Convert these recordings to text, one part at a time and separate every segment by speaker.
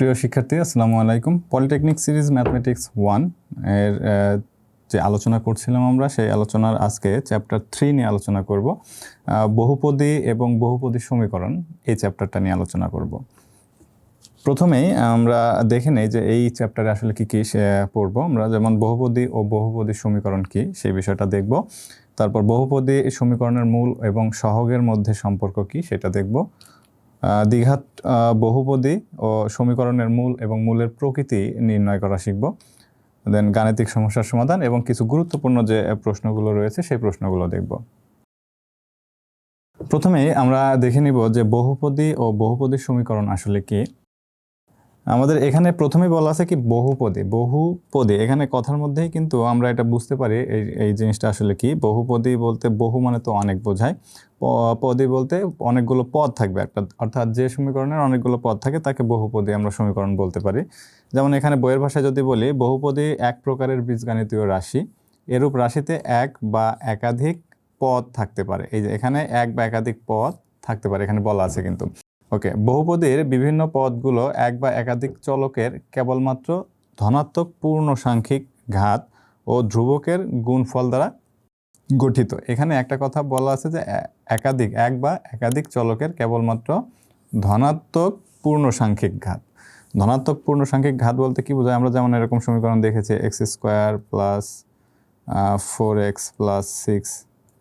Speaker 1: প্রিয় শিক্ষার্থী, আসসালামু আলাইকুম। পলিটেকনিক সিরিজ ম্যাথমেটিক্স ওয়ানের যে আলোচনা করছিলাম আমরা, সেই আলোচনার আজকে চ্যাপ্টার থ্রি নিয়ে আলোচনা করব। বহুপদী এবং বহুপদী সমীকরণ, এই চ্যাপ্টারটা নিয়ে আলোচনা করব। প্রথমেই আমরা দেখে নেই যে এই চ্যাপ্টারে আসলে কী কী সে- পড়ব আমরা। যেমন বহুপদী ও বহুপদী সমীকরণ কি, সেই বিষয়টা দেখব। তারপর বহুপদী সমীকরণের মূল এবং সহগের মধ্যে সম্পর্ক কি, সেটা দেখব। দ্বিঘাত বহুপদী ও সমীকরণের মূল এবং মূলের প্রকৃতি নির্ণয় করা শিখব। দেন গাণিতিক সমস্যার সমাধান এবং কিছু গুরুত্বপূর্ণ যে প্রশ্নগুলো রয়েছে সেই প্রশ্নগুলো দেখব। প্রথমেই আমরা দেখে নিব যে বহুপদী ও বহুপদী সমীকরণ আসলে কি। আমাদের এখানে প্রথমে বলা আছে কি বহুপদী বহুপদী। এখানে কথার মধ্যেই কিন্তু আমরা এটা বুঝতে পারি এই এই জিনিসটা আসলে কি? বহুপদী বলতে বহু মানে তো অনেক বোঝায়। পদী বলতে অনেকগুলো পদ থাকবে একটা, অর্থাৎ যে সমীকরণের অনেকগুলো পদ থাকে তাকে বহুপদী আমরা সমীকরণ বলতে পারি। যেমন এখানে বইয়ের ভাষায় যদি বলি, বহুপদী এক প্রকারের বীজগাণিতীয় রাশি। এরূপ রাশিতে এক বা একাধিক পদ থাকতে পারে। এই যে এখানে এক বা একাধিক পদ থাকতে পারে, এখানে বলা আছে কিন্তু। ওকে, বহুপদীর বিভিন্ন পদগুলো এক বা একাধিক চলকের কেবলমাত্র ধনাত্মক পূর্ণ সাংখ্যিক ঘাত ও ধ্রুবকের গুণফল দ্বারা গঠিত। এখানে একটা কথা বলা আছে যে একাধিক, এক বা একাধিক চলকের কেবলমাত্র ধনাত্মক পূর্ণ সাংখ্যিক ঘাত। ধনাত্মক পূর্ণ সাংখ্যিক ঘাত বলতে কি বোঝায়? আমরা যেমন এরকম সমীকরণ দেখেছি, x square plus four x plus six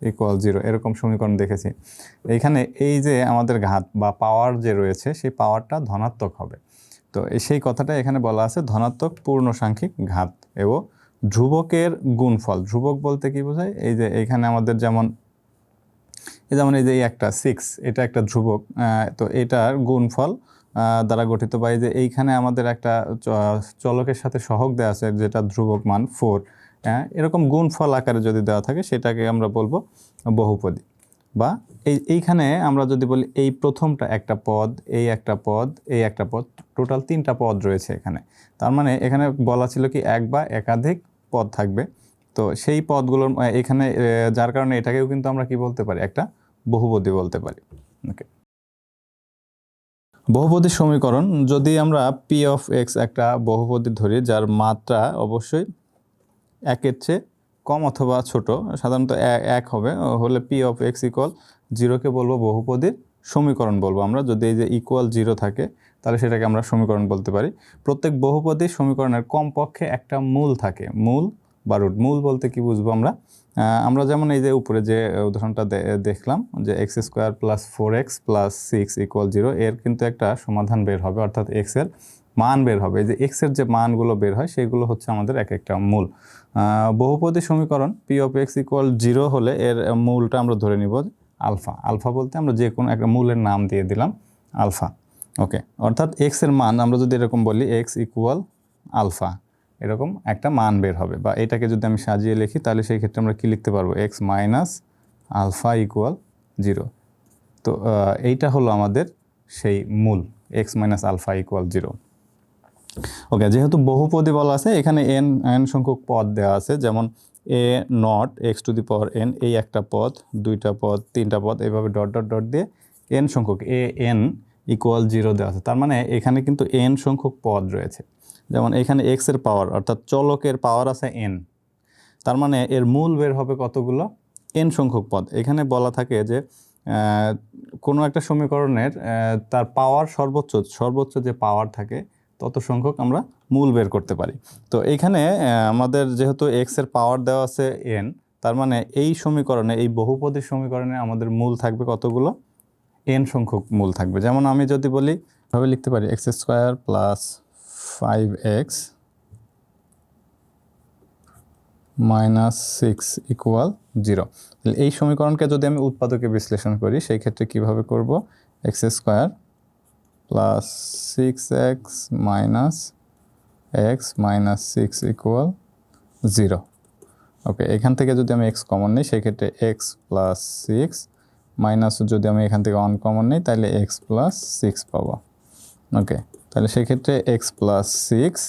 Speaker 1: equal zero এরকম সমীকরণ দেখেছি। এইখানে এই যে আমাদের ঘাত বা পাওয়ার যে রয়েছে, সেই পাওয়ারটা ধনাত্মক হবে। তো সেই কথাটা এখানে বলা আছে, ধনাত্মক পূর্ণ সাংখ্যিক ঘাত এবং ধ্রুবকের গুণফল। ধ্রুবক বলতে কি বোঝায়? এই যে এখানে আমাদের যেমন, এই যেমন এই যে একটা সিক্স এটা একটা ধ্রুবক তো এটার গুণফল দ্বারা গঠিত বা এই যে এইখানে আমাদের একটা চলকের সাথে সহগ দেওয়া আছে, যেটা ধ্রুবক মান ফোর এরকম গুণফল আকারে যদি দেওয়া থাকে, সেটাকে আমরা বলব বহুপদী। বা এই, এইখানে আমরা যদি বলি এই প্রথমটা একটা পদ, এই একটা পদ, এই একটা পদ, টোটাল তিনটা পদ রয়েছে এখানে। তার মানে এখানে বলা ছিল কি এক বা একাধিক পদ থাকবে। তো সেই পদগুলোর এখানে যার কারণে এটাকেও কিন্তু আমরা কি বলতে পারি? একটা বহুপদী বলতে পারি। ওকে। বহুপদী সমীকরণ, যদি আমরা পি অফ এক্স একটা বহুপদী ধরি, যার মাত্রা অবশ্যই একের চেয়ে কম অথবা ছোট, সাধারণত এক হবে, হলে পি অফ এক্স ইকুয়াল জিরোকে বলব বহুপদীর সমীকরণ বলব আমরা। যদি এই যে ইকুয়াল জিরো থাকে, তাহলে সেটাকে আমরা সমীকরণ বলতে পারি। প্রত্যেক বহুপদী সমীকরণের কমপক্ষে একটা মূল থাকে, মূল বা রুট। মূল বলতে কি বুঝব আমরা? আমরা যেমন এই যে উপরে যে উদাহরণটা দেখলাম যে x square plus four x plus six equal zero এর কিন্তু একটা সমাধান বের হবে, অর্থাৎ এক্সের মান বের হবে। যে এক্সের যে মানগুলো বের হয়, সেগুলো হচ্ছে আমাদের এক একটা মূল বহুপদী সমীকরণ P of x equal zero হলে এর মূলটা আমরা ধরে নিব আলফা। আলফা বলতে আমরা যে কোনো একটা মূলের নাম দিয়ে দিলাম আলফা। ওকে, অর্থাৎ এক্সের মান, আমরা যদি এরকম বলি এক্স ইকুয়াল আলফা, এরকম একটা মান বের হবে। বা এটাকে যদি আমি সাজিয়ে লিখি, তাহলে সেই ক্ষেত্রে আমরা কী লিখতে পারব? X minus alpha equal zero তো এইটা হলো আমাদের সেই মূল x minus alpha equal zero okay যেহেতু বহুপদী বলা আছে, এখানে এন এন সংখ্যক পদ দেওয়া আছে, যেমন a naught x to the power n এই একটা পদ, দুইটা পদ, তিনটা পদ এইভাবে ডট ডট ডট দিয়ে এন সংখ্যক এ এন ইকুয়াল জিরো দেওয়া আছে। তার মানে এখানে কিন্তু এন সংখ্যক পদ রয়েছে। যেমন এখানে এক্সের পাওয়ার অর্থাৎ চলকের পাওয়ার আছে এন তার মানে এর মূল বের হবে কতগুলো? এন সংখ্যক পদ। এখানে বলা থাকে যে কোনো একটা সমীকরণের তার পাওয়ার সর্বোচ্চ সর্বোচ্চ যে পাওয়ার থাকে তত সংখ্যক আমরা মূল বের করতে পারি। তো এইখানে আমাদের যেহেতু এক্সের পাওয়ার দেওয়া আছে এন তার মানে এই সমীকরণে, এই বহুপদী সমীকরণে আমাদের মূল থাকবে কতগুলো? এন সংখ্যক মূল থাকবে। যেমন আমি যদি বলি ভাবে লিখতে পারি x square plus five x minus six equal zero এই সমীকরণকে যদি আমি উৎপাদকে বিশ্লেষণ করি, সেই ক্ষেত্রে কীভাবে করব? X square plus six x minus x minus six equal zero okay এখান থেকে যদি আমি এক্স কমন নিই, সেক্ষেত্রে এক্স প্লাস সিক্স মাইনাস যদি আমি এখান থেকে ওয়ান কমন নিই, তাহলে এক্স প্লাস সিক্স পাবো। ওকে তাহলে সেক্ষেত্রে x plus six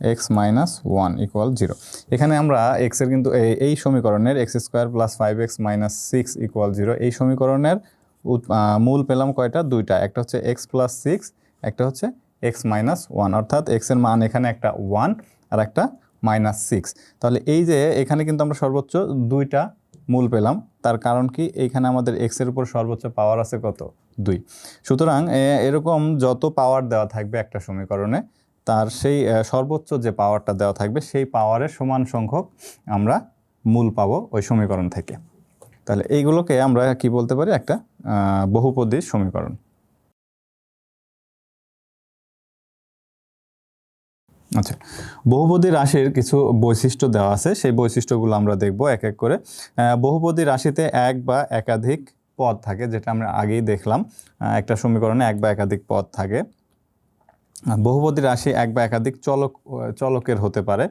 Speaker 1: x minus one equal zero এখানে আমরা এক্সের কিন্তু এই- সমীকরণের x square plus five x minus six equal zero এই সমীকরণের মূল পেলাম কয়টা? দুইটা। একটা হচ্ছে এক্স প্লাস সিক্স একটা হচ্ছে এক্স মাইনাস ওয়ান অর্থাৎ এক্সের মান এখানে একটা ওয়ান আর একটা মাইনাস সিক্স তাহলে এই যে এখানে কিন্তু আমরা সর্বোচ্চ দুইটা মূল পেলাম। তার কারণ কি? এইখানে আমাদের এক্সের উপর সর্বোচ্চ পাওয়ার আছে কত? দুই। সুতরাং এরকম যত পাওয়ার দেওয়া থাকবে একটা সমীকরণে, তার সেই সর্বোচ্চ যে পাওয়ারটা দেওয়া থাকবে, সেই পাওয়ারের সমান সংখ্যক আমরা মূল পাবো ওই সমীকরণ থেকে। তাহলে এইগুলোকে আমরা কি বলতে পারি? একটা বহুপদী সমীকরণ। আচ্ছা বহুপদী রাশির কিছু বৈশিষ্ট্য দেওয়া আছে। সেই বৈশিষ্ট্যগুলো আমরা দেখব এক এক করে। বহুপদী রাশিতে এক বা একাধিক পদ থাকে, যেটা আমরা আগেই দেখলাম। একটা সমীকরণে এক বা একাধিক পদ থাকে। বহুপদী রাশি এক বা একাধিক চলক, চলকের হতে পারে।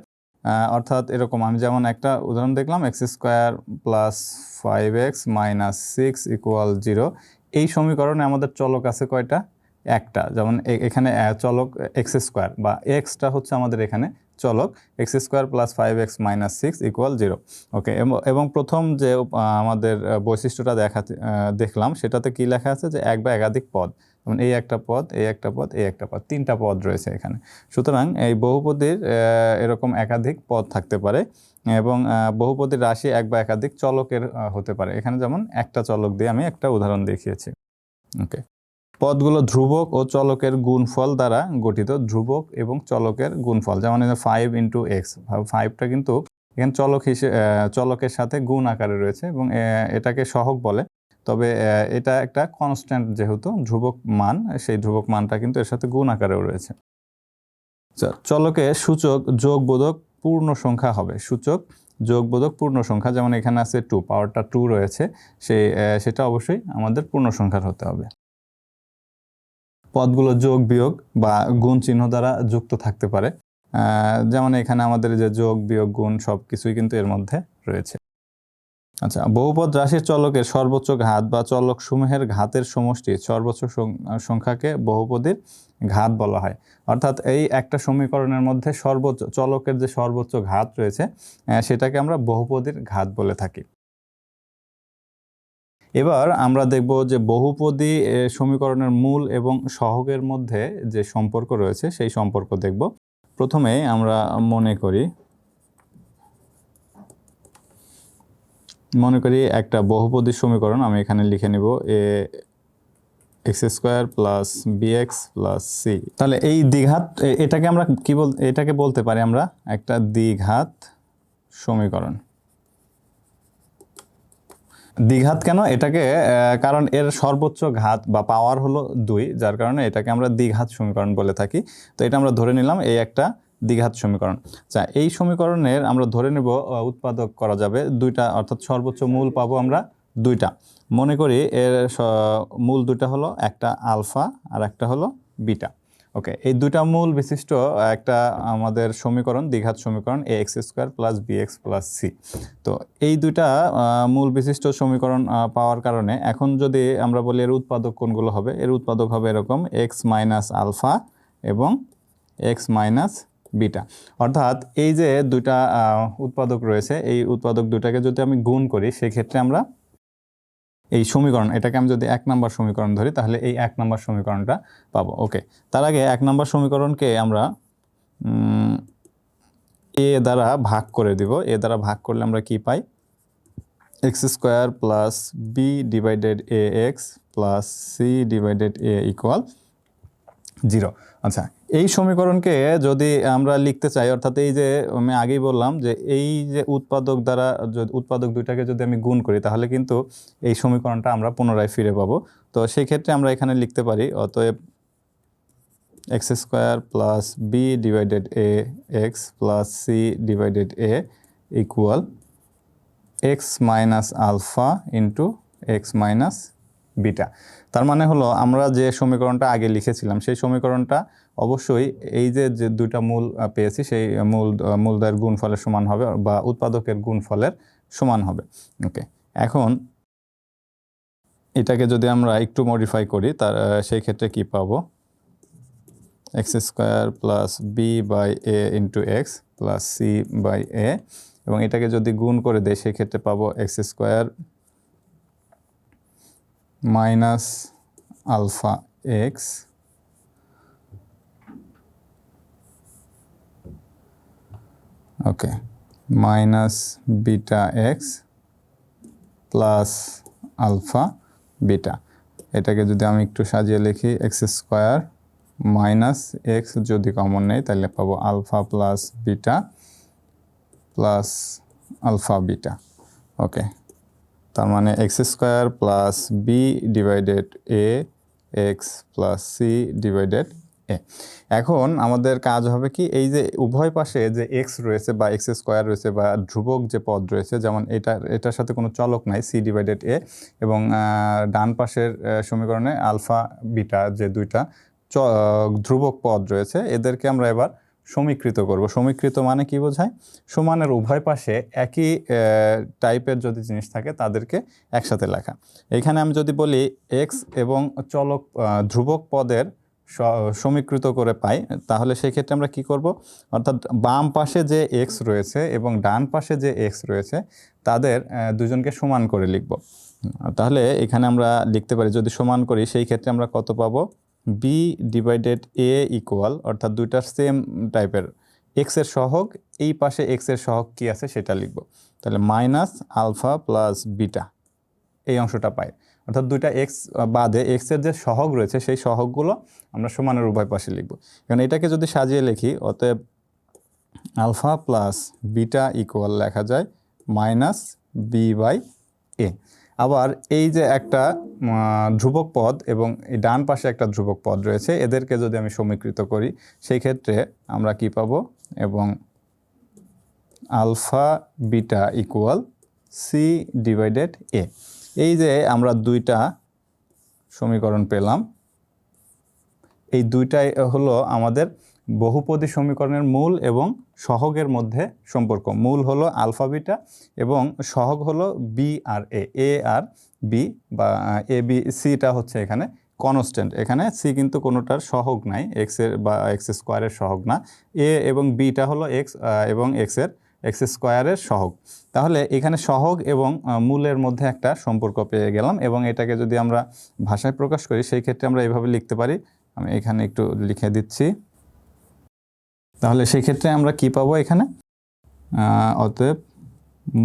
Speaker 1: অর্থাৎ এরকম আমি যেমন একটা উদাহরণ দেখলাম x square plus five x minus six equal zero এই সমীকরণে আমাদের চলক আছে কয়টা? একটা। যেমন এখানে চলক এক্স স্কোয়ার বা এক্সটা হচ্ছে আমাদের এখানে চলক x square plus five x minus six equal zero okay এবং প্রথম যে আমাদের বৈশিষ্ট্যটা দেখা দেখলাম, সেটাতে কি লেখা আছে? যে এক বা একাধিক পদ। যেমন এই একটা পদ, এই একটা পদ, এই একটা পদ, তিনটা পদ রয়েছে এখানে। সুতরাং এই বহুপদীর এরকম একাধিক পদ থাকতে পারে এবং বহুপদীর রাশি এক বা একাধিক চলকের হতে পারে। এখানে যেমন একটা চলক দিয়ে আমি একটা উদাহরণ দেখিয়েছি। ওকে। পদগুলো ধ্রুবক ও চলকের গুণফল দ্বারা গঠিত ধ্রুবক এবং চলকের গুণফল। যেমন ফাইভ ইন্টু এক্স ফাইভটা কিন্তু এখানে চলক হিসেবে চলকের সাথে গুণ আকারে রয়েছে এবং এটাকে সহগ বলে। তবে এটা একটা কনস্ট্যান্ট যেহেতু ধ্রুবক মান সেই ধ্রুবক মানটা কিন্তু এর সাথে গুণ আকারেও রয়েছে। আচ্ছা, চলকে সূচক যোগবোধক পূর্ণ সংখ্যা হবে। সূচক যোগবোধক পূর্ণ সংখ্যা যেমন এখানে আছে টু পাওয়ারটা টু রয়েছে সেই সেটা অবশ্যই আমাদের পূর্ণ সংখ্যার হতে হবে। পদগুলো যোগ বিয়োগ বা গুণ চিহ্ন দ্বারা যুক্ত থাকতে পারে। যেমন এখানে আমাদের যে যোগ বিয়োগ গুণ সব কিছুই কিন্তু এর মধ্যে রয়েছে। আচ্ছা বহুপদ রাশির চলকের সর্বোচ্চ ঘাত বা চলক সমূহের ঘাতের সমষ্টি সর্বোচ্চ সংখ্যাকে বহুপদীর ঘাত বলা হয়। অর্থাৎ এই একটা সমীকরণের মধ্যে সর্বোচ্চ, চলকের যে সর্বোচ্চ ঘাত রয়েছে সেটাকে আমরা বহুপদীর ঘাত বলে থাকি। এবার আমরা দেখব যে বহুপদী সমীকরণের মূল এবং সহগের মধ্যে যে সম্পর্ক রয়েছে, সেই সম্পর্ক দেখব। প্রথমে আমরা মনে করি মনে করি একটা বহুপদী সমীকরণ আমি এখানে লিখে নিব, a, x square plus b x plus c. তাহলে এই দ্বিঘাত এটাকে আমরা কি বল, এটাকে বলতে পারি আমরা একটা দ্বিঘাত সমীকরণ। দ্বিঘাত কেন? এটাকে কারণ এর সর্বোচ্চ ঘাত বা পাওয়ার হলো দুই, যার কারণে এটাকে আমরা দ্বিঘাত সমীকরণ বলে থাকি। তো এটা আমরা ধরে নিলাম এই একটা দ্বিঘাত সমীকরণ। আচ্ছা এই সমীকরণের আমরা ধরে নেব উৎপাদক করা যাবে দুইটা, অর্থাৎ সর্বোচ্চ মূল পাবো আমরা দুইটা। মনে করি এর মূল দুইটা হলো একটা আলফা আর একটা হলো বিটা। ওকে, এই দুইটা মূল বিশিষ্ট একটা আমাদের সমীকরণ, দ্বিঘাত সমীকরণ a x square plus b x plus c তো এই দুইটা মূল বিশিষ্ট সমীকরণ পাওয়ার কারণে এখন যদি আমরা বলি এর উৎপাদক কোনগুলো হবে, এর উৎপাদক হবে এরকম এক্স মাইনাস আলফা এবং এক্স মাইনাস বিটা। অর্থাৎ এই যে দুইটা উৎপাদক রয়েছে, এই উৎপাদক দুটাকে যদি আমি গুণ করি, সেক্ষেত্রে আমরা এই সমীকরণ, এটাকে আমি যদি এক নম্বর সমীকরণ ধরি, তাহলে এই এক নম্বর সমীকরণটা পাবো। ওকে, তার আগে এক নম্বর সমীকরণকে আমরা এ দ্বারা ভাগ করে দিব। এ দ্বারা ভাগ করলে আমরা কি পাই? X square plus b divided a x plus c divided a equal zero. আচ্ছা এই সমীকরণকে যদি আমরা লিখতে চাই, অর্থাৎ এই যে আমি আগেই বললাম যে এই যে উৎপাদক দ্বারা উৎপাদক দুইটাকে যদি আমি গুণ করি, তাহলে কিন্তু এই সমীকরণটা আমরা পুনরায় ফিরে পাবো। তো সেই ক্ষেত্রে আমরা এখানে লিখতে পারি, অতএব x square plus b divided a x plus c divided a equal x minus alpha into x minus beta. তার মানে হলো আমরা যে সমীকরণটা আগে লিখেছিলাম সেই সমীকরণটা অবশ্যই এই যে যে দুইটা মূল পেয়েছি সেই মূল আহ, মূলদের গুণফলের সমান হবে বা উৎপাদকের গুণফলের সমান হবে। ওকে এখন এটাকে যদি আমরা একটু মডিফাই করি তার সেই ক্ষেত্রে কি পাবো? X square plus b by a into x plus c by a এবং এটাকে যদি গুণ করে দেয় সেক্ষেত্রে পাবো x square minus alpha x okay, minus beta x plus alpha beta. এটাকে যদি আমি একটু সাজিয়ে লিখি, এক্স স্কোয়ার মাইনাস এক্স যদি কমন নেই, তাহলে পাবো alpha plus beta plus alpha beta. Okay তার মানে x square plus b divided a, x plus c divided a. এখন আমাদের কাজ হবে কি, এই যে উভয় পাশে যে এক্স রয়েছে বা এক্স স্কোয়ার রয়েছে বা ধ্রুবক যে পদ রয়েছে, যেমন এটা, এটার সাথে কোনো চলক নাই, সি ডিভাইডেড এ, এবং ডান পাশের সমীকরণে আলফা, বিটা যে দুইটা ধ্রুবক পদ রয়েছে, এদেরকে আমরা এবার সমীকৃত করব। সমীকৃত মানে কি বোঝায়? সমানের উভয় পাশে একই টাইপের যদি জিনিস থাকে তাদেরকে একসাথে লেখা। এখানে আমি যদি বলি এক্স এবং চলক ধ্রুবক পদের সমীকৃত করে পাই, তাহলে সেই ক্ষেত্রে আমরা কি করব? অর্থাৎ বাম পাশে যে এক্স রয়েছে এবং ডান পাশে যে এক্স রয়েছে, তাদের দুজনকে সমান করে লিখব। তাহলে এখানে আমরা লিখতে পারি, যদি সমান করি, সেই ক্ষেত্রে আমরা কত পাবো? বি ডিভাইডেড এ ইকুয়াল অর্থাৎ দুইটার সেম টাইপের এক্সের সহগ, এই পাশে এক্সের সহগ কি আছে সেটা লিখব। তাহলে মাইনাস আলফা প্লাস বিটা এই অংশটা পাই। অর্থাৎ দুইটা এক্স বাদে এক্সের যে সহগ রয়েছে, সেই সহগগুলো আমরা সমানের উভয় পাশে লিখব। কারণ এটাকে যদি সাজিয়ে লিখি, অতএব আলফা প্লাস বিটা ইকুয়াল লেখা যায় মাইনাস বি বাই এ আবার এই যে একটা ধ্রুবক পদ এবং এই ডান পাশে একটা ধ্রুবক পদ রয়েছে, এদেরকে যদি আমি সমীকৃত করি, সেই ক্ষেত্রে আমরা কি পাবো? এবং alpha beta equal c divided a এই যে আমরা দুইটা সমীকরণ পেলাম, এই দুইটাই হলো আমাদের বহুপদী সমীকরণের মূল এবং সহগের মধ্যে সম্পর্ক। মূল হলো আলফা বিটা এবং সহগ হলো বি আর এ এ আর বি বা এ বি সিটা হচ্ছে এখানে কনস্ট্যান্ট এখানে সি কিন্তু কোনোটার সহগ নাই এক্সের বা এক্স স্কোয়ারের সহগ না। এ এবং বিটা হলো এক্স এবং এক্সের এক্স স্কোয়ারের সহগ। তাহলে এখানে সহগ এবং মূলের মধ্যে একটা সম্পর্ক পেয়ে গেলাম এবং এটাকে যদি আমরা ভাষায় প্রকাশ করি, সেই ক্ষেত্রে আমরা এভাবে লিখতে পারি। আমি এখানে একটু লিখে দিচ্ছি। তাহলে সেই ক্ষেত্রে আমরা কি পাবো এখানে? অতএব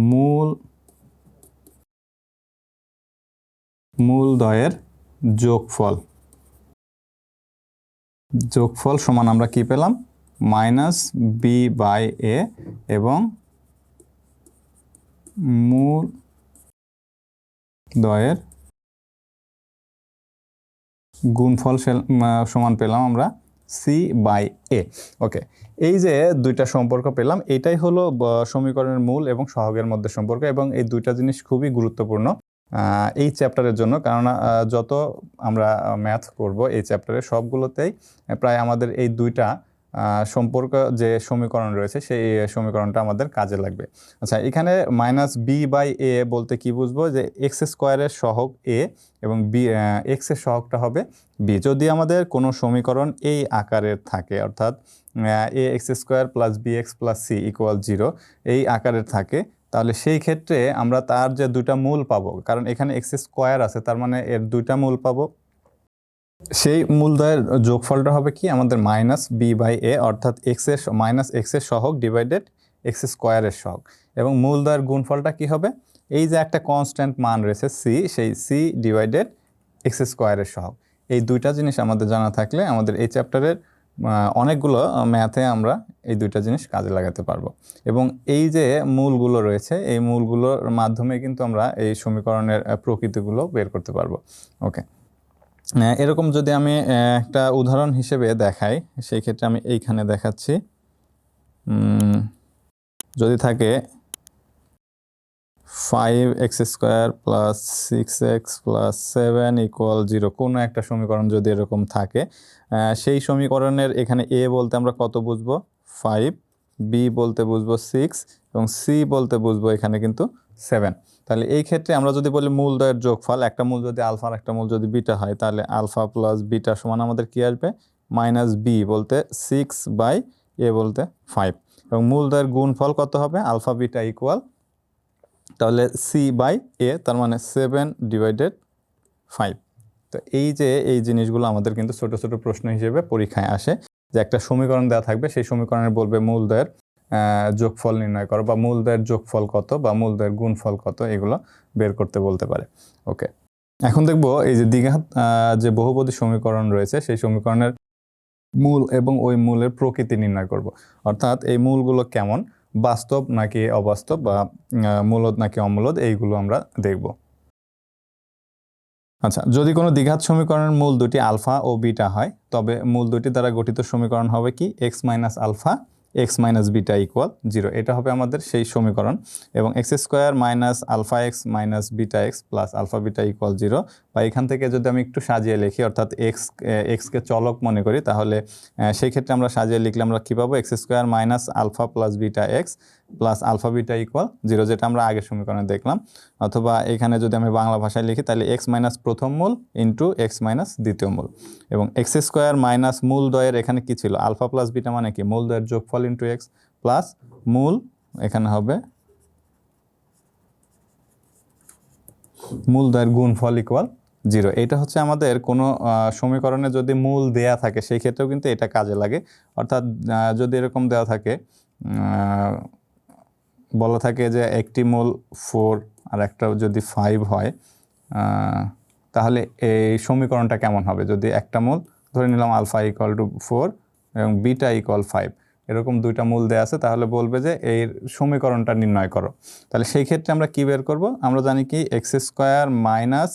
Speaker 1: মূল মূল মূলদয়ের যোগফল। যোগফল সমান আমরা কি পেলাম? মাইনাস বি বাই এ এবং মূল দয়ের গুণফল সমান পেলাম আমরা সি বাই এ ওকে এই যে দুইটা সম্পর্ক পেলাম, এটাই হলো সমীকরণের মূল এবং সহগের মধ্যে সম্পর্ক এবং এই দুইটা জিনিস খুবই গুরুত্বপূর্ণ এই চ্যাপ্টারের জন্য। কেননা যত আমরা ম্যাথ করব এই চ্যাপ্টারে সবগুলোতেই, প্রায় আমাদের এই দুইটা সম্পর্ক যে সমীকরণ রয়েছে, সেই সমীকরণটা আমাদের কাজে লাগবে। আচ্ছা এখানে মাইনাস বি বাই এ বলতে কি বুঝব? যে এক্স স্কোয়ারের সহগ এ এবং বি এক্সের সহগটা হবে বি যদি আমাদের কোনো সমীকরণ এই আকারের থাকে, অর্থাৎ a x square plus b x plus c equal zero এই আকারের থাকে, তাহলে সেই ক্ষেত্রে আমরা তার যে দুইটা মূল পাবো, কারণ এখানে এক্স স্কোয়ার আছে, তার মানে এর দুইটা মূল পাবো। সেই মূলদয়ের যোগফলটা হবে কি? আমাদের মাইনাস বি বাই এ অর্থাৎ এক্সের মাইনাস এক্সের সহগ ডিভাইডেড এক্স স্কোয়ারের সহগ। এবং মূলদয়ের গুণফলটা কি হবে? এই যে একটা কনস্ট্যান্ট মান রয়েছে সি সেই সি ডিভাইডেড এক্স স্কোয়ারের সহগ। এই দুইটা জিনিস আমাদের জানা থাকলে আমাদের এই চ্যাপ্টারের অনেকগুলো ম্যাথে আমরা এই দুইটা জিনিস কাজে লাগাতে পারব। এবং এই যে মূলগুলো রয়েছে, এই মূলগুলোর মাধ্যমে কিন্তু আমরা এই সমীকরণের প্রকৃতিগুলো বের করতে পারব। ওকে এরকম যদি আমি একটা উদাহরণ হিসেবে দেখাই, সেই ক্ষেত্রে আমি এইখানে দেখাচ্ছি। যদি থাকে five x square plus six x plus seven equal zero কোনো একটা সমীকরণ যদি এরকম থাকে সেই সমীকরণের এখানে এ বলতে আমরা কত বুঝব? ফাইভ বি বলতে বুঝব সিক্স এবং সি বলতে বুঝব এখানে কিন্তু সেভেন তাহলে এই ক্ষেত্রে আমরা যদি বলি মূলদয়ের যোগফল, একটা মূল যদি আলফা আর একটা মূল যদি বিটা হয়, তাহলে আলফা প্লাস বিটা সমান আমাদের কি আসবে? মাইনাস বি বলতে সিক্স বাই এ বলতে ফাইভ এবং মূলদয়ের গুণফল কত হবে? আলফা বিটা ইকুয়াল তাহলে সি বাই এ তার মানে সেভেন ডিভাইডেড ফাইভ তো এই যে এই জিনিসগুলো আমাদের কিন্তু ছোট ছোট প্রশ্ন হিসেবে পরীক্ষায় আসে। যে একটা সমীকরণ দেওয়া থাকবে, সেই সমীকরণে বলবে মূলদয়ের যোগফল নির্ণয় করো বা মূলদয়ের যোগফল কত বা মূলদয়ের গুণফল কত, এগুলো বের করতে বলতে পারে। ওকে। এখন দেখব এই যে দ্বিঘাত যে বহুপদী সমীকরণ রয়েছে, সেই সমীকরণের মূল এবং ওই মূলের প্রকৃতি নির্ণয় করব। অর্থাৎ এই মূলগুলো কেমন? বাস্তব নাকি অবাস্তব বা মূলদ নাকি অমূলদ, এইগুলো আমরা দেখব। আচ্ছা যদি কোনো দ্বিঘাত সমীকরণের মূল দুটি আলফা ও বিটা হয়, তবে মূল দুটি দ্বারা গঠিত সমীকরণ হবে কি? X minus alpha x minus beta equal zero এটা হবে আমাদের সেই সমীকরণ এবং x square minus alpha x minus beta x plus alpha beta equal zero বা এখান থেকে যদি আমি একটু সাজিয়ে লিখি, অর্থাৎ এক্স এক্সকে চলক মনে করি, তাহলে সেই ক্ষেত্রে আমরা সাজিয়ে লিখলে আমরা কী পাবো? X square minus alpha plus beta x plus alpha beta equal zero যেটা আমরা আগের সমীকরণে দেখলাম। অথবা এখানে যদি আমি বাংলা ভাষায় লিখি, তাহলে এক্স মাইনাস প্রথম মূল ইন্টু এক্স মাইনাস দ্বিতীয় মূল। এবং এক্স স্কোয়ার মাইনাস মূল দয়ের এখানে কি ছিল? আলফা প্লাস বিটা মানে কি? মূল দয়ের যোগফল ইন্টু এক্স প্লাস মূল এখানে হবে মূল দয়ের গুণফল ইকুয়াল জিরো। এটা হচ্ছে আমাদের কোনো সমীকরণে যদি মূল দেয়া থাকে, সেই ক্ষেত্রেও কিন্তু এটা কাজে লাগে। অর্থাৎ যদি এরকম দেওয়া থাকে বলা থাকে যে একটি মূল ফোর আর একটা যদি ফাইভ হয় তাহলে এই সমীকরণটা কেমন হবে? যদি একটা মূল, ধরে নিলাম আলফা ইকুয়াল টু ফোর এবং বিটা ইকুয়াল ফাইভ এরকম দুইটা মূল দেওয়া আছে, তাহলে বলবে যে এর সমীকরণটা নির্ণয় করো। তাহলে সেই ক্ষেত্রে আমরা কী বের করব? আমরা জানি কি এক্স স্কোয়ার মাইনাস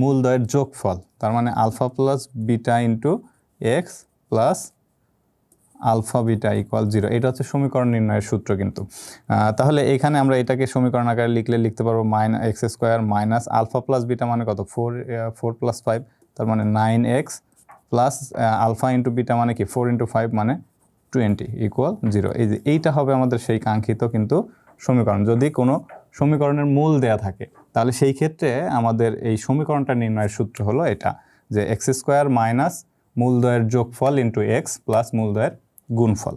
Speaker 1: মূল দয়ের যোগফল, তার মানে alpha plus beta into x plus alpha beta equal zero. এটা হচ্ছে সমীকরণ নির্ণয়ের সূত্র কিন্তু। তাহলে এখানে আমরা এটাকে সমীকরণ আকারে লিখলে লিখতে পারব minus x square minus alpha plus beta মানে কত? ফোর ফোর প্লাস ফাইভ, তার মানে nine x plus alpha into beta মানে কি? ফোর ইন্টু ফাইভ মানে টোয়েন্টি ইকুয়াল জিরো। এই যে এইটা হবে আমাদের সেই কাঙ্ক্ষিত কিন্তু সমীকরণ। যদি কোনো সমীকরণের মূল দেয়া থাকে তাহলে সেই ক্ষেত্রে আমাদের এই সমীকরণটা নির্ণয়ের সূত্র হলো এটা, যে এক্স স্কোয়ার মাইনাস মূলদয়ের যোগফল ইন্টু এক্স প্লাস মূলদয়ের গুণফল।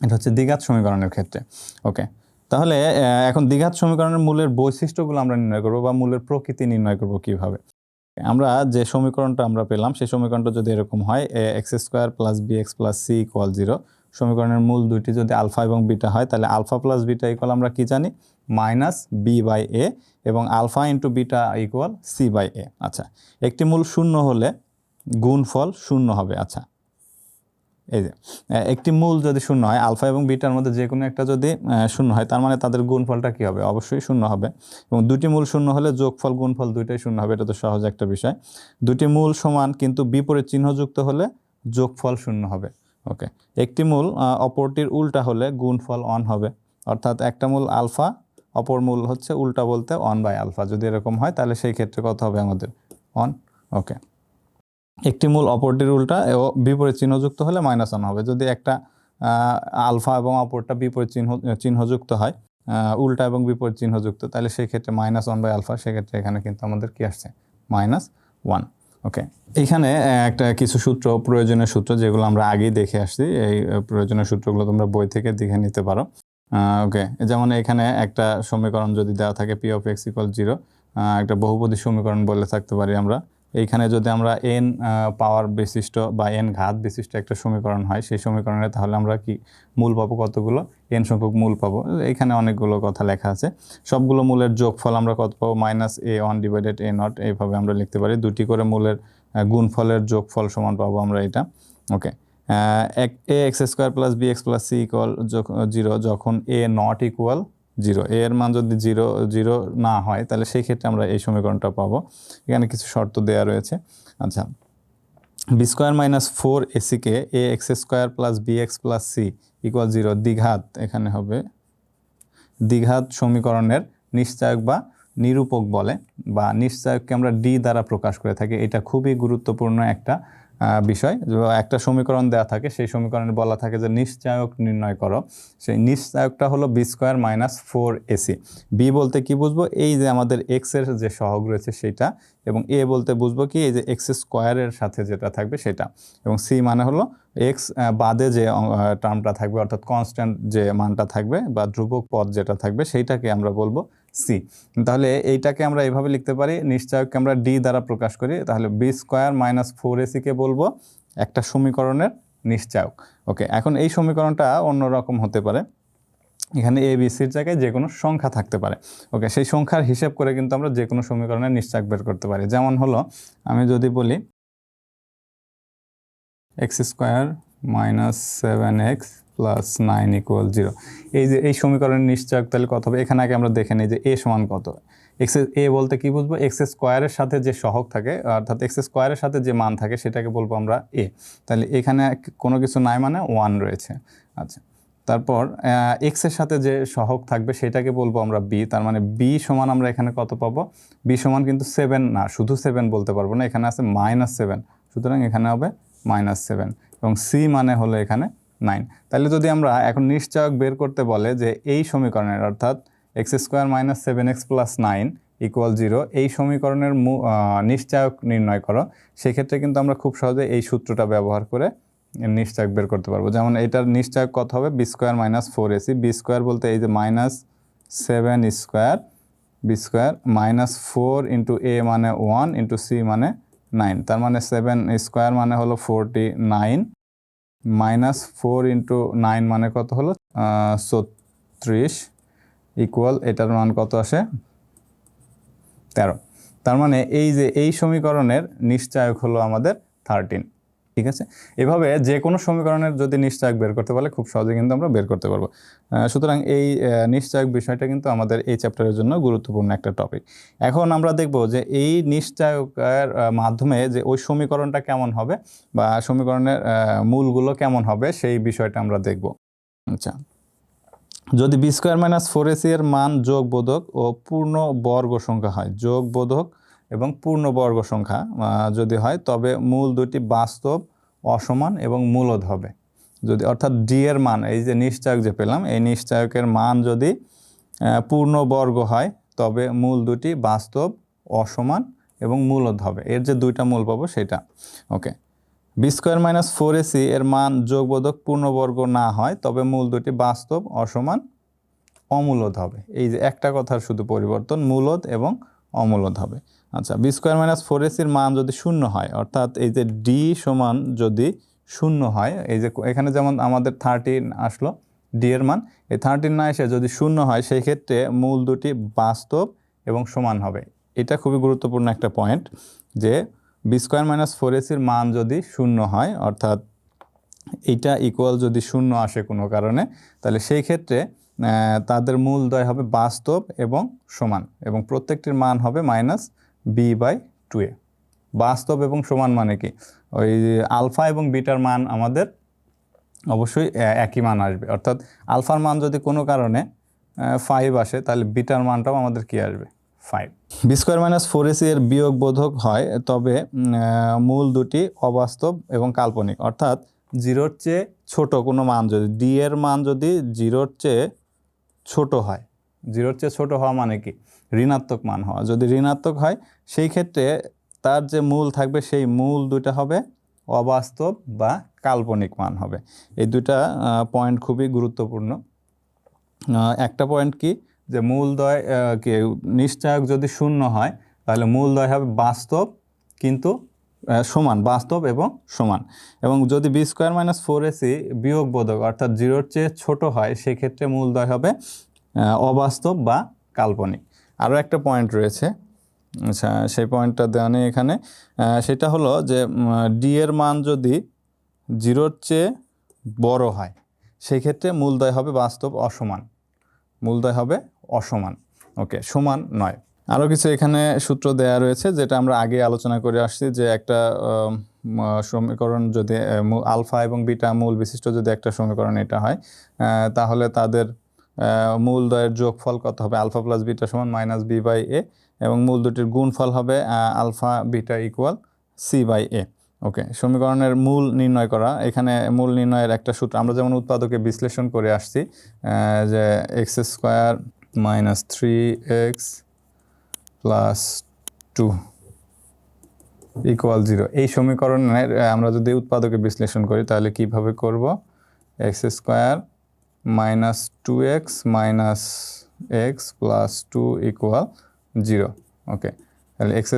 Speaker 1: এটা হচ্ছে দ্বিঘাত সমীকরণের ক্ষেত্রে। ওকে, তাহলে এখন দ্বিঘাত সমীকরণের মূলের বৈশিষ্ট্যগুলো আমরা নির্ণয় করব বা মূলের প্রকৃতি নির্ণয় করব কীভাবে। আমরা যে সমীকরণটা আমরা পেলাম, সেই সমীকরণটা যদি এরকম হয়, a x square plus b x plus c equal zero সমীকরণের মূল দুইটি যদি আলফা এবং বিটা হয়, তাহলে আলফা প্লাস বিটা ইকুয়াল আমরা কি জানি? মাইনাস বি বাই এ এবং alpha into beta equal c by a আচ্ছা একটি মূল শূন্য হলে গুণফল শূন্য হবে। আচ্ছা এই যে একটি মূল যদি শূন্য হয়, আলফা এবং বিটার মধ্যে যে কোনো একটা যদি শূন্য হয়, তার মানে তাদের গুণফলটা কী হবে? অবশ্যই শূন্য হবে। এবং দুটি মূল শূন্য হলে যোগফল, গুণফল দুইটাই শূন্য হবে, এটা তো সহজ একটা বিষয়। দুটি মূল সমান কিন্তু বিপরীত চিহ্নযুক্ত হলে যোগফল শূন্য হবে। ওকে একটি মূল অপরটির উল্টা হলে গুণফল অন হবে। অর্থাৎ একটা মূল আলফা, অপর মূল হচ্ছে উল্টা বলতে অন বাই আলফা যদি এরকম হয়, তাহলে সেই ক্ষেত্রে কত হবে আমাদের? অন ওকে একটি মূল অপরটির উল্টা ও বিপরীত চিহ্নযুক্ত হলে মাইনাস অন হবে। যদি একটা আলফা এবং অপরটা বিপরীত চিহ্ন চিহ্নযুক্ত হয় উল্টা এবং বিপরীত চিহ্নযুক্ত তাহলে সেই ক্ষেত্রে মাইনাস ওয়ান বাই আলফা সেক্ষেত্রে এখানে কিন্তু আমাদের কি আসছে? মাইনাস ওয়ান ওকে এইখানে আহ, একটা কিছু সূত্র প্রয়োজনীয় সূত্র যেগুলো আমরা আগেই দেখে আসছি এই প্রয়োজনীয় সূত্রগুলো তোমরা বই থেকে দেখে নিতে পারো। ওকে যেমন এখানে একটা সমীকরণ যদি দেওয়া থাকে p of x equal zero একটা বহুপদী সমীকরণ বলে থাকতে পারি আমরা। এইখানে যদি আমরা এন পাওয়ার বিশিষ্ট বা এন ঘাত বিশিষ্ট একটা সমীকরণ হয় সেই সমীকরণে তাহলে আমরা কি মূল পাবো কতগুলো? এন সংখ্যক মূল পাবো। এখানে অনেকগুলো কথা লেখা আছে। সবগুলো মূলের যোগফল আমরা কত পাবো? Minus a one divided a naught এইভাবে আমরা লিখতে পারি। দুটি করে মূলের গুণফলের যোগফল সমান পাবো আমরা এটা। ওকে এক a x square plus b x plus c equal zero যখন a naught equal zero a এর মান যদি জিরো জিরো না হয়, তাহলে সেই ক্ষেত্রে আমরা এই সমীকরণটা পাবো। এখানে কিছু শর্ত দেওয়া রয়েছে। আচ্ছা। B square minus four এসিকে a x square plus b x plus c equal zero দ্বিঘাত এখানে হবে। দ্বিঘাত সমীকরণের নিশ্চয়ক বা নিরূপক বলে বা নিশ্চয়ককে আমরা ডি দ্বারা প্রকাশ করে থাকি। এটা খুবই গুরুত্বপূর্ণ একটা বিষয়। একটা সমীকরণ দেওয়া থাকে, সেই সমীকরণে বলা থাকে যে নিশ্চয়ক নির্ণয় করো। সেই নিশ্চয়কটা হলো b square minus four a c b বলতে কি বুঝব? এই যে আমাদের এক্সের যে সহগ রয়েছে সেটা এবং এ বলতে বুঝব কি? এই যে এক্স স্কোয়ারের সাথে যেটা থাকবে সেটা। এবং সি মানে হলো এক্স বাদে যে টার্মটা থাকবে অর্থাৎ কনস্ট্যান্ট যে মানটা থাকবে বা ধ্রুবক পদ যেটা থাকবে, সেইটাকে আমরা বলব সি। তাহলে এইটাকে আমরা এইভাবে লিখতে পারি, নিশ্চয়কে আমরা ডি দ্বারা প্রকাশ করি, তাহলে বি স্কোয়ার মাইনাস ফোর এসিকে বলব? একটা সমীকরণের নিশ্চায়ক। ওকে, এখন এই সমীকরণটা অন্যরকম হতে পারে। এখানে এ, বি সির জায়গায় যে কোনো সংখ্যা থাকতে পারে। ওকে, সেই সংখ্যার হিসেব করে কিন্তু আমরা যে কোনো সমীকরণের নিশ্চায়ক বের করতে পারি। যেমন হলো, আমি যদি বলি x square minus seven x plus nine equal zero এই যে এই সমীকরণের নিশ্চয়ক তাহলে কত হবে? এখানে আগে আমরা দেখে নিই যে এ সমান কত। এক্স এ বলতে কি বুঝব? এক্স স্কোয়ারের সাথে যে সহগ থাকে, অর্থাৎ এক্স স্কোয়ারের সাথে যে মান থাকে, সেটাকে বলব আমরা এ তাহলে এখানে কোনো কিছু নাই মানে ওয়ান রয়েছে। আচ্ছা তারপর এক্সের সাথে যে সহগ থাকবে, সেটাকে বলব আমরা বি তার মানে বি সমান আমরা এখানে কত পাবো? বি সমান কিন্তু সেভেন না, শুধু সেভেন বলতে পারব না। এখানে আছে মাইনাস সেভেন সুতরাং এখানে হবে মাইনাস সেভেন এবং সি মানে হলো এখানে নাইন। তাহলে যদি আমরা এখন নিশ্চয়ক বের করতে বলে যে এই সমীকরণের, অর্থাৎ x square minus seven x plus nine equal zero, এই সমীকরণের মু- নিশ্চয়ক নির্ণয় করো, সেক্ষেত্রে কিন্তু আমরা খুব সহজে এই সূত্রটা ব্যবহার করে নিশ্চয়ক বের করতে পারব। যেমন এটার নিশ্চয়ক কত হবে? B square minus four a c b square বলতে এই যে minus seven square, b square minus four into a মানে ওয়ান, ইন্টু সি মানে নাইন। তার মানে সেভেন স্কোয়ার মানে হলো forty nine. Minus four into nine মানে কত হলো? ছত্রিশ ইকুয়াল এটার মান কত আসে? তেরো। তার মানে এই যে এই সমীকরণের নিশ্চায়ক হলো আমাদের থার্টিন ঠিক আছে? এভাবে যে কোনো সমীকরণের যদি নিশ্চয়ক বের করতে পারলে খুব সহজে কিন্তু আমরা বের করতে পারব। সুতরাং এই নিশ্চয়ক বিষয়টা কিন্তু আমাদের এই চ্যাপ্টারের জন্য গুরুত্বপূর্ণ একটা টপিক এখন আমরা দেখব যে এই নিশ্চয়কের মাধ্যমে যে ওই সমীকরণটা কেমন হবে বা সমীকরণের মূলগুলো কেমন হবে সেই বিষয়টা আমরা দেখব। আচ্ছা। যদি b square minus four a c এর মান যোগ বোধক ও পূর্ণ বর্গ সংখ্যা হয় যোগ বোধক এবং পূর্ণ বর্গ সংখ্যা যদি হয় তবে মূল দুটি বাস্তব অসমান এবং মূলদ হবে। যদি অর্থাৎ ডি এর মান এই যে নিশ্চয়ক যে পেলাম এই নিশ্চয়কের মান যদি আহ, পূর্ণ বর্গ হয় তবে মূল দুটি বাস্তব অসমান এবং মূলদ হবে। এর যে দুইটা মূল পাবো সেটা। Okay b square minus four a c এর মান যোগবোধক পূর্ণবর্গ না হয় তবে মূল দুটি বাস্তব অসমান অমূলদ হবে। এই যে একটা কথার শুধু পরিবর্তন মূলদ এবং অমূলদ হবে। আচ্ছা বি স্কোয়ার মাইনাস ফোর এসির মান যদি শূন্য হয়, অর্থাৎ এই যে ডি সমান যদি শূন্য হয়, এই যে এখানে যেমন আমাদের থার্টিন আসলো ডি এর মান, এই থার্টিন না এসে যদি শূন্য হয়, সেই ক্ষেত্রে মূল দুটি বাস্তব এবং সমান হবে। এটা খুবই গুরুত্বপূর্ণ একটা পয়েন্ট যে বি স্কোয়ার মাইনাস ফোর এসির মান যদি শূন্য হয়, অর্থাৎ এইটা ইকুয়াল যদি শূন্য আসে কোনো কারণে, তাহলে সেই ক্ষেত্রে তাদের মূলদয় হবে বাস্তব এবং সমান এবং প্রত্যেকটির মান হবে minus b by two a বাস্তব এবং সমান মানে কি? ওই আলফা এবং বিটার মান আমাদের অবশ্যই একই মান আসবে। অর্থাৎ আলফার মান যদি কোনো কারণে ফাইভ আসে, তাহলে বিটার মানটাও আমাদের কি আসবে? Five b square minus four a c এর বিয়োগ বোধক হয়, তবে মূল দুটি অবাস্তব এবং কাল্পনিক। অর্থাৎ জিরোর চেয়ে ছোট কোনো মান যদি ডি এর মান যদি জিরোর চেয়ে ছোট হয়, জিরোর চেয়ে ছোট হওয়া মানে কি? ঋণাত্মক মান হওয়া। যদি ঋণাত্মক হয়, সেই ক্ষেত্রে তার যে মূল থাকবে, সেই মূল দুইটা হবে অবাস্তব বা কাল্পনিক মান হবে। এই দুইটা পয়েন্ট খুবই গুরুত্বপূর্ণ। একটা পয়েন্ট কি? যে মূলদয় কি, নিশ্চয়ক যদি শূন্য হয়, তাহলে মূলদয় হবে বাস্তব কিন্তু সমান, বাস্তব এবং সমান। এবং যদি b square minus four a c বিয়োগ বোধক অর্থাৎ জিরোর চেয়ে ছোট হয়, সেক্ষেত্রে মূলদয় হবে অবাস্তব বা কাল্পনিক। আরও একটা পয়েন্ট রয়েছে। আচ্ছা সেই পয়েন্টটা দেওয়া নেই এখানে সেটা হলো যে ডি এর মান যদি জিরোর চেয়ে বড় হয় সেই ক্ষেত্রে মূলদয় হবে বাস্তব অসমান। মূলদয় হবে অসমান। ওকে সমান নয়। আরও কিছু এখানে সূত্র দেয়া রয়েছে, যেটা আমরা আগে আলোচনা করে আসছি যে একটা সমীকরণ যদি আলফা এবং বিটা মূল বিশিষ্ট যদি একটা সমীকরণ এটা হয় তাহলে তাদের আহ, মূলদয়ের যোগফল কত হবে? আলফা প্লাস বিটা সমান মাইনাস বি বাই এ এবং মূল দুটির গুণফল হবে alpha beta equal c by a. Okay সমীকরণের মূল নির্ণয় করা। এখানে মূল নির্ণয়ের একটা সূত্র আমরা যেমন উৎপাদকে বিশ্লেষণ করে আসছি যে x square minus three x plus two equal zero এই সমীকরণের আমরা যদি উৎপাদকে বিশ্লেষণ করি তাহলে কীভাবে করব? X square minus two x minus x plus two equal zero okay তাহলে এক্স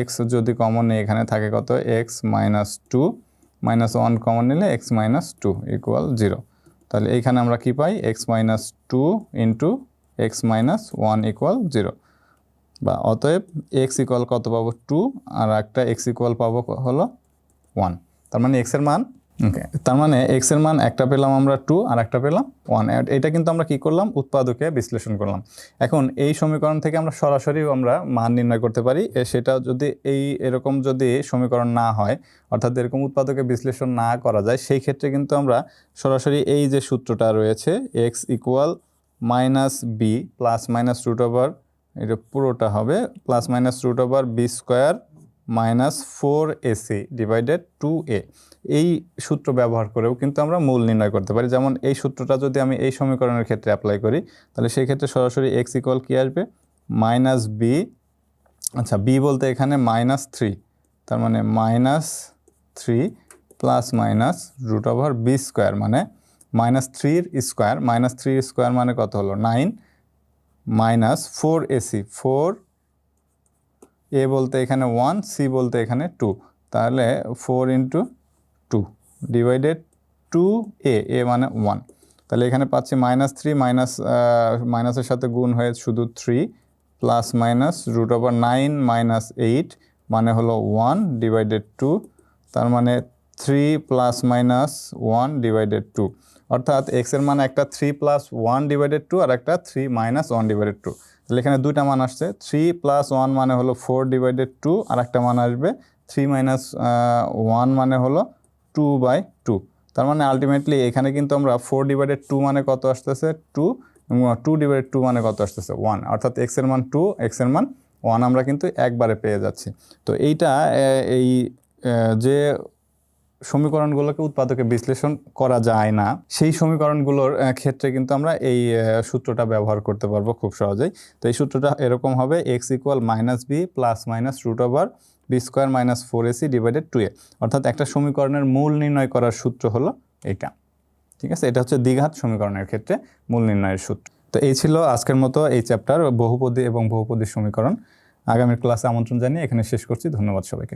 Speaker 1: এক্স যদি কমন নেই, এখানে থাকে কত? X minus two minus one common নিলে x minus two equal zero তাহলে এইখানে আমরা কি পাই? X minus two into x minus one equal zero বা অতএব এক্স ইকুয়াল কত পাবো? টু আর একটা এক্স ইকুয়াল পাবো হলো ওয়ান তার মানে এক্সের মান ওকে তার মানে এক্সের মান একটা পেলাম আমরা টু আর একটা পেলাম ওয়ান এটা কিন্তু আমরা কি করলাম? উৎপাদকে বিশ্লেষণ করলাম। এখন এই সমীকরণ থেকে আমরা সরাসরি আমরা মান নির্ণয় করতে পারি। সেটা যদি এই এরকম যদি সমীকরণ না হয়, অর্থাৎ এরকম উৎপাদকে বিশ্লেষণ না করা যায়, সেই ক্ষেত্রে কিন্তু আমরা সরাসরি এই যে সূত্রটা রয়েছে x equal minus b plus minus root over এটা পুরোটা হবে plus minus root over b square minus four a c divided two a. এই সূত্র ব্যবহার করেও কিন্তু আমরা মূল নির্ণয় করতে পারি। যেমন এই সূত্রটা যদি আমি এই সমীকরণের ক্ষেত্রে অ্যাপ্লাই করি, তাহলে সেই ক্ষেত্রে সরাসরি এক্স ইকুয়াল কী আসবে? মাইনাস বি আচ্ছা বি বলতে এখানে মাইনাস থ্রি তার মানে minus three plus minus root over b square মানে মাইনাস থ্রির স্কোয়ার মাইনাস থ্রির স্কোয়ার মানে কত হলো? Nine minus four a c four a বলতে এখানে ওয়ান সি বলতে এখানে টু তাহলে four into two divided two a a মানে ওয়ান তাহলে এখানে পাচ্ছি মাইনাস থ্রি মাইনাস মাইনাসের সাথে গুণ হয়ে শুধু three plus minus root over nine minus eight মানে হলো ওয়ান ডিভাইডেড টু তার মানে three plus minus one divided two অর্থাৎ এক্সের মান একটা three plus one divided two আর একটা three minus one divided two তাহলে এখানে দুইটা মান আসছে। থ্রি প্লাস ওয়ান মানে হলো ফোর ডিভাইডেড টু আর একটা মান আসবে। থ্রি মাইনাস ওয়ান মানে হলো টু বাই টু তার মানে আলটিমেটলি এখানে কিন্তু আমরা ফোর ডিভাইডেড টু মানে কত আসতেছে? টু টু ডিভাইডেড টু মানে কত আসতেছে? ওয়ান অর্থাৎ এক্সের মান টু এক্সের মান ওয়ান আমরা কিন্তু একবারে পেয়ে যাচ্ছি। তো এইটা এই যে সমীকরণগুলোকে উৎপাদকে বিশ্লেষণ করা যায় না। সেই সমীকরণগুলোর ক্ষেত্রে কিন্তু আমরা এই সূত্রটা ব্যবহার করতে পারব খুব সহজেই। তো এই সূত্রটা এরকম হবে x equal minus b plus minus root over b square minus four a c divided two a অর্থাৎ একটা সমীকরণের মূল নির্ণয় করার সূত্র হলো এটা। ঠিক আছে? এটা হচ্ছে দ্বিঘাত সমীকরণের ক্ষেত্রে মূল নির্ণয়ের সূত্র। তো এই ছিল আজকের মতো এই চ্যাপ্টার বহুপদী এবং বহুপদী সমীকরণ। আগামীর ক্লাসে আমন্ত্রণ জানিয়ে এখানে শেষ করছি। ধন্যবাদ সবাইকে।